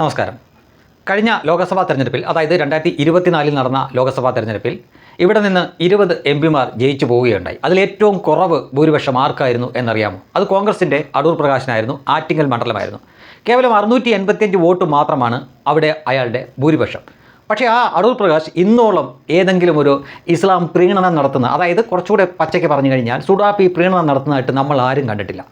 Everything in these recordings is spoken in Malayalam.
നമസ്കാരം. കഴിഞ്ഞ ലോക്സഭാ തെരഞ്ഞെടുപ്പിൽ അതായത് രണ്ടായിരത്തി ഇരുപത്തിനാലിൽ നടന്ന ലോക്സഭാ തെരഞ്ഞെടുപ്പിൽ ഇവിടെ നിന്ന് ഇരുപത് എം പിമാർ ജയിച്ചു പോവുകയുണ്ടായി. അതിൽ ഏറ്റവും കുറവ് ഭൂരിപക്ഷം ആർക്കായിരുന്നു എന്നറിയാമോ? അത് കോൺഗ്രസിന്റെ അടൂർ പ്രകാശനായിരുന്നു ആറ്റിങ്ങൽ മണ്ഡലമായിരുന്നു. കേവലം അറുന്നൂറ്റി എൺപത്തിയഞ്ച് വോട്ട് മാത്രമാണ് അവിടെ അയാളുടെ ഭൂരിപക്ഷം. പക്ഷേ ആ അടൂർ പ്രകാശ് ഇന്നോളം ഏതെങ്കിലും ഒരു ഇസ്ലാം പ്രീണനം നടത്തുന്ന അതായത് കുറച്ചുകൂടെ പച്ചയ്ക്ക് പറഞ്ഞു കഴിഞ്ഞാൽ സുഡാപ്പി പ്രീണനം നടത്തുന്നതായിട്ട് നമ്മൾ ആരും കണ്ടിട്ടില്ല.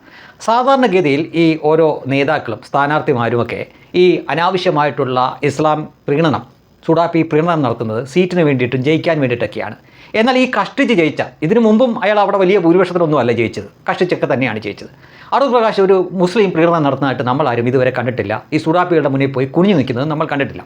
സാധാരണഗതിയിൽ ഈ ഓരോ നേതാക്കളും സ്ഥാനാർത്ഥിമാരുമൊക്കെ ഈ അനാവശ്യമായിട്ടുള്ള ഇസ്ലാം പ്രീണനം സുഡാപ്പി പ്രീണനം നടത്തുന്നത് സീറ്റിന് വേണ്ടിയിട്ടും ജയിക്കാൻ വേണ്ടിയിട്ടൊക്കെയാണ്. എന്നാൽ ഈ കഷ്ടിച്ച് ജയിച്ച ഇതിനു മുമ്പും അയാൾ അവിടെ വലിയ ഭൂരിപക്ഷത്തിലൊന്നും അല്ല ജയിച്ചത് കഷ്ടിച്ചൊക്കെ തന്നെയാണ് ജയിച്ചത്. അടൂർ പ്രകാശ് ഒരു മുസ്ലിം പ്രീണനം നടത്തുന്നതായിട്ട് നമ്മൾ ആരും ഇതുവരെ കണ്ടിട്ടില്ല. ഈ സുഡാപ്പികളുടെ മുന്നിൽ പോയി കുനിഞ്ഞു നിൽക്കുന്നത് നമ്മൾ കണ്ടിട്ടില്ല.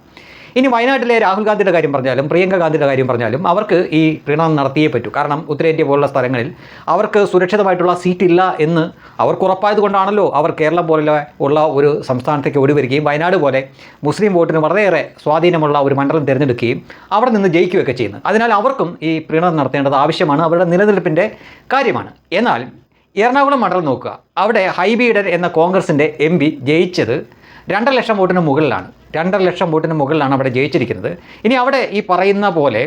ഇനി വയനാട്ടിലെ രാഹുൽ ഗാന്ധിയുടെ കാര്യം പറഞ്ഞാലും പ്രിയങ്ക ഗാന്ധിയുടെ കാര്യം പറഞ്ഞാലും അവർക്ക് ഈ പ്രീണനം നടത്തിയേ പറ്റൂ. കാരണം ഉത്തരേന്ത്യ പോലുള്ള സ്ഥലങ്ങളിൽ അവർക്ക് സുരക്ഷിതമായിട്ടുള്ള സീറ്റ് ഇല്ല എന്ന് അവർക്ക് ഉറപ്പായത് കൊണ്ടാണല്ലോ അവർ കേരളം പോലെ ഉള്ള ഒരു സംസ്ഥാനത്തേക്ക് ഓടി വരികയും വയനാട് പോലെ മുസ്ലിം വോട്ടിന് വളരെയേറെ സ്വാധീനമുള്ള ഒരു മണ്ഡലം തിരഞ്ഞെടുക്കുകയും അവിടെ നിന്ന് ജയിക്കുകയൊക്കെ ചെയ്യുന്നത്. അതിനാൽ അവർക്കും ഈ പ്രീണനം നടത്തേണ്ടത് ആവശ്യമാണ് അവരുടെ നിലനിൽപ്പിന്റെ കാര്യമാണ്. എന്നാൽ എറണാകുളം മണ്ഡലം നോക്കുക. അവിടെ ഹൈബീഡൻ എന്ന കോൺഗ്രസിന്റെ എം പി ജയിച്ചത് രണ്ടര ലക്ഷം വോട്ടിന് മുകളിലാണ്. രണ്ടര ലക്ഷം വോട്ടിന് മുകളിലാണ് അവിടെ ജയിച്ചിരിക്കുന്നത്. ഇനി അവിടെ ഈ പറയുന്ന പോലെ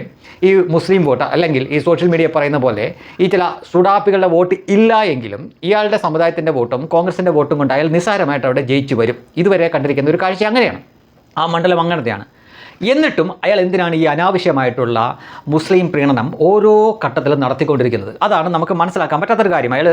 ഈ മുസ്ലിം വോട്ട് അല്ലെങ്കിൽ ഈ സോഷ്യൽ മീഡിയ പറയുന്ന പോലെ ഈ ചില സുഡാപ്പികളുടെ വോട്ട് ഇല്ല എങ്കിലും ഇയാളുടെ സമുദായത്തിന്റെ വോട്ടും കോൺഗ്രസിന്റെ വോട്ടും കൊണ്ട് അയാൾ നിസ്സാരമായിട്ട് അവിടെ ജയിച്ചു വരും. ഇതുവരെ കണ്ടിരിക്കുന്ന ഒരു കാഴ്ച അങ്ങനെയാണ്. ആ മണ്ഡലം അങ്ങനത്തെയാണ്. എന്നിട്ടും അയാൾ എന്തിനാണ് ഈ അനാവശ്യമായിട്ടുള്ള മുസ്ലിം പ്രീണനം ഓരോ ഘട്ടത്തിലും നടത്തിക്കൊണ്ടിരിക്കുന്നത്? അതാണ് നമുക്ക് മനസ്സിലാക്കാൻ പറ്റാത്തൊരു കാര്യം. അയാൾ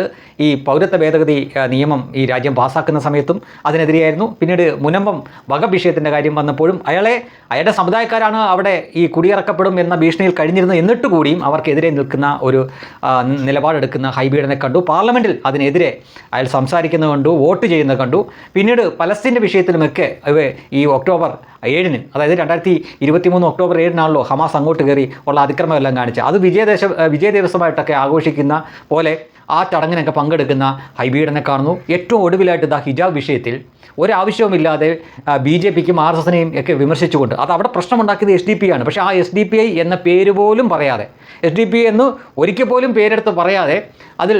ഈ പൗരത്വ ഭേദഗതി നിയമം ഈ രാജ്യം പാസ്സാക്കുന്ന സമയത്തും അതിനെതിരെയായിരുന്നു. പിന്നീട് മുനമ്പം വകഭിഷയത്തിന്റെ കാര്യം വന്നപ്പോഴും അയാളെ അയാളുടെ സമുദായക്കാരാണ് അവിടെ ഈ കുടിയിറക്കപ്പെടും എന്ന ഭീഷണിയിൽ കഴിഞ്ഞിരുന്നു എന്നിട്ട് കൂടിയും അവർക്കെതിരെ നിൽക്കുന്ന ഒരു നിലപാടെടുക്കുന്ന ഹൈബീഡനെ കണ്ടു. പാർലമെന്റിൽ അതിനെതിരെ അയാൾ സംസാരിക്കുന്നത് കണ്ടു വോട്ട് ചെയ്യുന്നത് കണ്ടു. പിന്നീട് പലസ്തീന്റെ വിഷയത്തിലുമൊക്കെ ഈ ഒക്ടോബർ ഏഴിന് അതായത് രണ്ടായിരത്തി ഇരുപത്തി മൂന്ന് ഒക്ടോബർ ഏഴിനാണല്ലോ ഹമാസ് അങ്ങോട്ട് കയറി ഉള്ള അതിക്രമമെല്ലാം കാണിച്ചത്. അത് വിജയദേശ വിജയ ദിവസമായിട്ടൊക്കെ ആഘോഷിക്കുന്ന പോലെ ആ ചടങ്ങിനൊക്കെ പങ്കെടുക്കുന്ന ഹൈബീഡിനെ കാണുന്നു. ഏറ്റവും ഒടുവിലായിട്ട് ദ ഹിജാബ് വിഷയത്തിൽ ഒരാവശ്യവുമില്ലാതെ ബി ജെ പിക്കും ആർ എസ് എസിനെയും ഒക്കെ വിമർശിച്ചുകൊണ്ട്. അത് അവിടെ പ്രശ്നമുണ്ടാക്കിയത് എസ് ഡി പി ആണ്. പക്ഷേ ആ എസ് ഡി പി ഐ എന്ന പേര് പോലും പറയാതെ എസ് ഡി പി എന്ന് ഒരിക്കൽ പോലും പേരെടുത്ത് പറയാതെ അതിൽ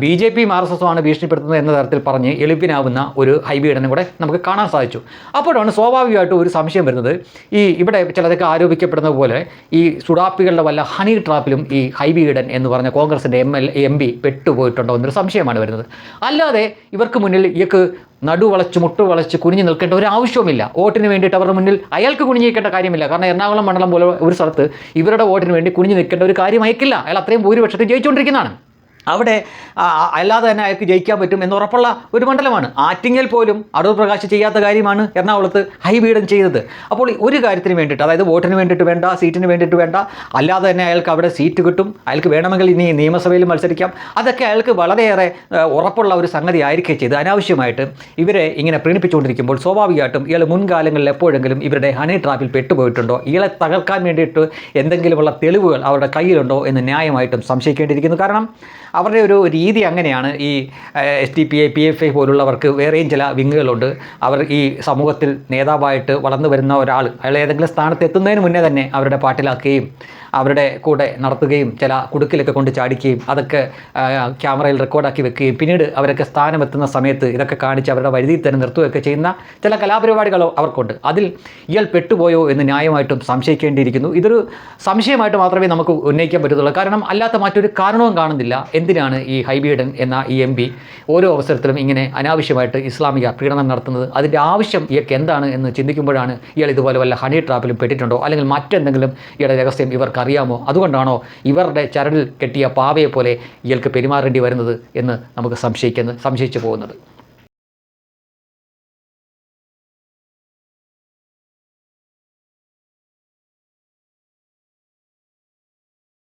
ബി ജെ പിയും ആർ എസ് എസുമാണ് ഭീഷണിപ്പെടുത്തുന്നത് എന്ന തരത്തിൽ പറഞ്ഞ് എളുപ്പിനാവുന്ന ഒരു ഹൈബീഡനെ കൂടെ നമുക്ക് കാണാൻ സാധിച്ചു. അപ്പോഴാണ് സ്വാഭാവികമായിട്ടും ഒരു സംശയം വരുന്നത്. ഈ ഇവിടെ ചിലതൊക്കെ ആരോപിക്കപ്പെടുന്ന പോലെ ഈ സുഡാപ്പികളുടെ വല്ല ഹണി ട്രാപ്പിലും ഈ ഹൈബീഡൻ എന്ന് പറഞ്ഞ കോൺഗ്രസിന്റെ എം എൽ എം പി പെട്ടുപോയിട്ടുണ്ടോ എന്നൊരു സംശയമാണ് വരുന്നത്. അല്ലാതെ ഇവർക്ക് മുന്നിൽ ഇയാൾക്ക് നടു വളച്ച് മുട്ട് വളച്ച് കുനിഞ്ഞു നിൽക്കേണ്ട ഒരു ആവശ്യവുമില്ല. വോട്ടിന് വേണ്ടിയിട്ട് അവരുടെ മുന്നിൽ അയാൾക്ക് കുനിഞ്ഞു നിൽക്കേണ്ട കാര്യമില്ല. കാരണം എറണാകുളം മണ്ഡലം പോലെ ഒരു സ്ഥലത്ത് ഇവരുടെ വോട്ടിന് വേണ്ടി കുനിഞ്ഞു നിൽക്കേണ്ട ഒരു കാര്യം അയക്കില്ല അയാൾ അത്രയും ഭൂരിപക്ഷത്തിൽ ജയിച്ചുകൊണ്ടിരിക്കുന്നതാണ്. അവിടെ അല്ലാതെ തന്നെ അയാൾക്ക് ജയിക്കാൻ പറ്റും എന്ന് ഉറപ്പുള്ള ഒരു മണ്ഡലമാണ്. ആറ്റിങ്ങൽ പോലും അടൂർ പ്രകാശ് ചെയ്യാത്ത കാര്യമാണ് എറണാകുളത്ത് ഹൈബീഡം ചെയ്തത്. അപ്പോൾ ഒരു കാര്യത്തിന് വേണ്ടിയിട്ട് അതായത് വോട്ടിന് വേണ്ടിയിട്ട് വേണ്ട സീറ്റിന് വേണ്ടിയിട്ട് വേണ്ട അല്ലാതെ തന്നെ അയാൾക്ക് അവിടെ സീറ്റ് കിട്ടും അയാൾക്ക് വേണമെങ്കിൽ ഇനി നിയമസഭയിൽ മത്സരിക്കാം. അതൊക്കെ അയാൾക്ക് വളരെയേറെ ഉറപ്പുള്ള ഒരു സംഗതി ആയിരിക്കും ചെയ്ത്. അനാവശ്യമായിട്ട് ഇവരെ ഇങ്ങനെ പ്രീണിപ്പിച്ചുകൊണ്ടിരിക്കുമ്പോൾ സ്വാഭാവികമായിട്ടും ഇയാൾ മുൻകാലങ്ങളിൽ എപ്പോഴെങ്കിലും ഇവരുടെ ഹണി ട്രാപ്പിൽ പെട്ടുപോയിട്ടുണ്ടോ? ഇയാളെ തകർക്കാൻ വേണ്ടിയിട്ട് എന്തെങ്കിലുമുള്ള തെളിവുകൾ അവരുടെ കയ്യിലുണ്ടോ എന്ന് ന്യായമായിട്ടും സംശയിക്കേണ്ടിയിരിക്കുന്നു. കാരണം അവരുടെ ഒരു രീതി അങ്ങനെയാണ്. ഈ S D P I P F I പോലുള്ളവർക്ക് വേറെയും ചില വിങ്ങുകളുണ്ട്. അവർ ഈ സമൂഹത്തിൽ നേതാവായിട്ട് വളർന്നു വരുന്ന ഒരാൾ അയാൾ ഏതെങ്കിലും സ്ഥാനത്ത് എത്തുന്നതിന് മുന്നേ തന്നെ അവരുടെ പാട്ടിലാക്കുകയും അവരുടെ കൂടെ നടത്തുകയും ചില കുടുക്കിലൊക്കെ കൊണ്ട് ചാടിക്കുകയും അതൊക്കെ ക്യാമറയിൽ റെക്കോർഡാക്കി വെക്കുകയും പിന്നീട് അവരൊക്കെ സ്ഥാനമെത്തുന്ന സമയത്ത് ഇതൊക്കെ കാണിച്ച് അവരുടെ വഴുതിയിൽ തന്നെ നിർത്തുകയൊക്കെ ചെയ്യുന്ന ചില കലാപരിപാടികളോ അവർക്കുണ്ട്. അതിൽ ഇയാൾ പെട്ടുപോയോ എന്ന് ന്യായമായിട്ടും സംശയിക്കേണ്ടിയിരിക്കുന്നു. ഇതൊരു സംശയമായിട്ട് മാത്രമേ നമുക്ക് ഉന്നയിക്കാൻ പറ്റത്തുള്ളൂ. കാരണം അല്ലാത്ത മറ്റൊരു കാരണവും കാണുന്നില്ല. എന്തിനാണ് ഈ ഹൈബീഡൻ എന്ന ഈ എം പി ഓരോ അവസരത്തിലും ഇങ്ങനെ അനാവശ്യമായിട്ട് ഇസ്ലാമിക പീഡനം നടത്തുന്നത്? അതിന്റെ ആവശ്യം ഇയാൾക്ക് എന്താണ് എന്ന് ചിന്തിക്കുമ്പോഴാണ് ഇയാൾ ഇതുപോലെ വല്ല ഹണി ട്രാപ്പിലും പെട്ടിട്ടുണ്ടോ? അല്ലെങ്കിൽ മറ്റെന്തെങ്കിലും ഇയാളുടെ രഹസ്യം ഇവർക്ക് അറിയാമോ അതുകൊണ്ടാണോ ഇവരുടെ ചരടിൽ കെട്ടിയ പാവയെ പോലെ ഇയാൾക്ക് പെരുമാറേണ്ടി വരുന്നത് എന്ന് നമുക്ക് സംശയിക്കുന്നത് സംശയിച്ചു പോകുന്നത്.